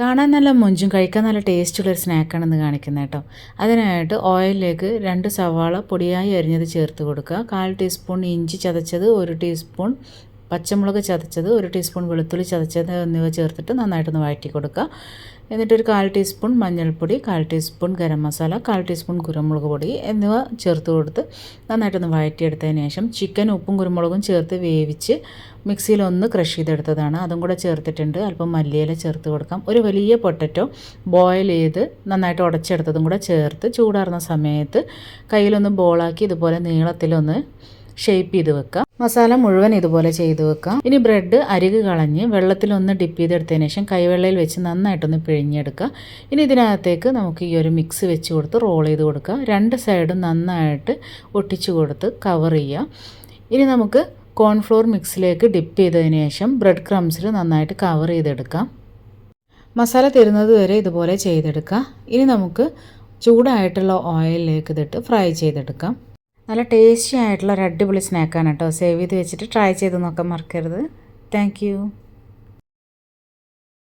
കാണാൻ നല്ല മൊഞ്ചും കഴിക്കാൻ നല്ല ടേസ്റ്റുള്ളൊരു സ്നാക്കാണെന്ന് കാണിക്കുന്നത് കേട്ടോ. അതിനായിട്ട് ഓയിലിലേക്ക് രണ്ട് സവാള പൊടിയായി അരിഞ്ഞത് ചേർത്ത് കൊടുക്കുക. കാൽ ടീസ്പൂൺ ഇഞ്ചി ചതച്ചത് ഒരു ടീസ്പൂൺ പച്ചമുളക് ചതച്ചത് ഒരു ടീസ്പൂൺ വെളുത്തുള്ളി ചതച്ചത് എന്നിവ ചേർത്തിട്ട് നന്നായിട്ടൊന്ന് വഴറ്റി കൊടുക്കുക എന്നിട്ടൊരു കാൽ ടീസ്പൂൺ മഞ്ഞൾപ്പൊടി കാൽ ടീസ്പൂൺ ഗരം മസാല കാൽ ടീസ്പൂൺ കുരുമുളക് പൊടി എന്നിവ ചേർത്ത് കൊടുത്ത് നന്നായിട്ടൊന്ന് വഴറ്റിയെടുത്തതിന് ശേഷം ചിക്കൻ ഉപ്പും കുരുമുളകും ചേർത്ത് വേവിച്ച് മിക്സിയിൽ ഒന്ന് ക്രഷ് ചെയ്തെടുത്തതാണ്. അതും കൂടെ ചേർത്തിട്ടുണ്ട്. അല്പം മല്ലിയില ചേർത്ത് കൊടുക്കാം. ഒരു വലിയ പൊട്ടറ്റോ ബോയിൽ ചെയ്ത് നന്നായിട്ട് ഉടച്ചെടുത്തതും കൂടെ ചേർത്ത് ചൂടാറുന്ന സമയത്ത് കയ്യിലൊന്ന് ബോളാക്കി ഇതുപോലെ നീളത്തിലൊന്ന് ഷേപ്പ് ചെയ്ത് വെക്കാം. മസാല മുഴുവൻ ഇതുപോലെ ചെയ്ത് വെക്കാം. ഇനി ബ്രെഡ് അരിക് കളഞ്ഞ് വെള്ളത്തിലൊന്ന് ഡിപ്പ് ചെയ്തെടുത്തതിന് ശേഷം കൈവെള്ളയിൽ വെച്ച് നന്നായിട്ടൊന്ന് പിഴിഞ്ഞെടുക്കുക. ഇനി ഇതിനകത്തേക്ക് നമുക്ക് ഈ ഒരു മിക്സ് വെച്ച് കൊടുത്ത് റോൾ ചെയ്ത് കൊടുക്കുക. രണ്ട് സൈഡും നന്നായിട്ട് ഒട്ടിച്ചു കൊടുത്ത് കവർ ചെയ്യുക. ഇനി നമുക്ക് കോൺഫ്ലോർ മിക്സിലേക്ക് ഡിപ്പ് ചെയ്തതിന് ശേഷം ബ്രെഡ് ക്രംസിൽ നന്നായിട്ട് കവർ ചെയ്തെടുക്കാം. മസാല തരുന്നത് വരെ ഇതുപോലെ ചെയ്തെടുക്കുക. ഇനി നമുക്ക് ചൂടായിട്ടുള്ള ഓയിലിലേക്ക് ഇതിട്ട് ഫ്രൈ ചെയ്തെടുക്കാം. നല്ല ടേസ്റ്റി ആയിട്ടുള്ള ഒരു അടിപൊളി സ്നാക്കാണ് കേട്ടോ. സേവ് ചെയ്ത് വെച്ചിട്ട് ട്രൈ ചെയ്ത് നോക്കാൻ മറക്കരുത്. താങ്ക്